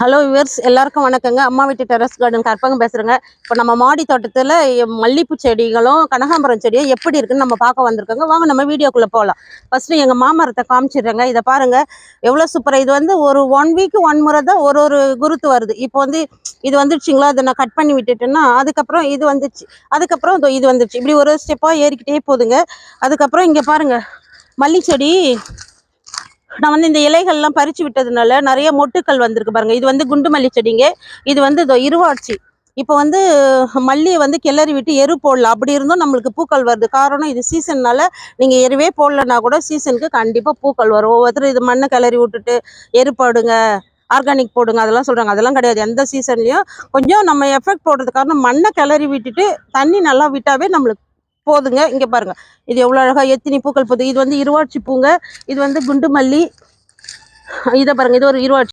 Hello viewers எல்லாருக்கும் வணக்கங்க. அம்மா வீட்டு டெரஸ் கார்டன் கற்பகம் பேசுகிறேங்க இப்போ நம்ம மாடி தோட்டத்தில் மல்லிப்பூ செடிகளும் கனகாம்பரம் செடியும் எப்படி இருக்குன்னு நம்ம பார்க்க வந்திருக்கோங்க. வாங்க நம்ம வீடியோக்குள்ளே போகலாம் ஃபஸ்ட்டு எங்கள் மாமரத்தை காமிச்சிடுறேங்க. இதை பாருங்கள் எவ்வளோ சூப்பராக இது வந்து ஒரு ஒன் வீக் ஒன் முறை தான் ஒரு ஒரு குருத்து வருது. இப்போ வந்து இது வந்துடுச்சிங்களா அதை நான் கட் பண்ணி விட்டுட்டேன்னா அதுக்கப்புறம் இது வந்துச்சு. அதுக்கப்புறம் இது வந்துடுச்சு இப்படி ஒரு ஸ்டெப்பாக ஏறிக்கிட்டே போகுதுங்க அதுக்கப்புறம் இங்கே பாருங்கள் மல்லி செடி நான் வந்து இந்த இலைகள்லாம் பறிச்சு விட்டதுனால நிறைய மொட்டுக்கள் வந்திருக்கு பாருங்க. இது வந்து குண்டு மல்லி செடிங்க. இது வந்து இதோ இருவாட்சி இப்போ வந்து மல்லியை வந்து கிளறி விட்டு எரு போடலாம். அப்படி இருந்தும் நம்மளுக்கு பூக்கள் வருது. காரணம் இது சீசன்னால நீங்கள் எருவே போடலன்னா கூட சீசனுக்கு கண்டிப்பாக பூக்கள் வரும். ஒவ்வொருத்தரும் இது மண்ணை கிளறி விட்டுட்டு எரு போடுங்க ஆர்கானிக் போடுங்க அதெல்லாம் சொல்கிறாங்க அதெல்லாம் கிடையாது. எந்த சீசன்லேயும் கொஞ்சம் நம்ம எஃபெக்ட் போடுறது காரணம் மண்ணை கிளறி விட்டுட்டு தண்ணி நல்லா விட்டாவே நம்மளுக்கு போதுங்க. இங்கே பாருங்க. இது எவ்வளோ அழகாக எத்தினி பூக்கள் போகுது. இது வந்து இருவாட்சி பூங்க. இது வந்து குண்டு மல்லி இதை பாருங்க. இது ஒரு இருவாட்சி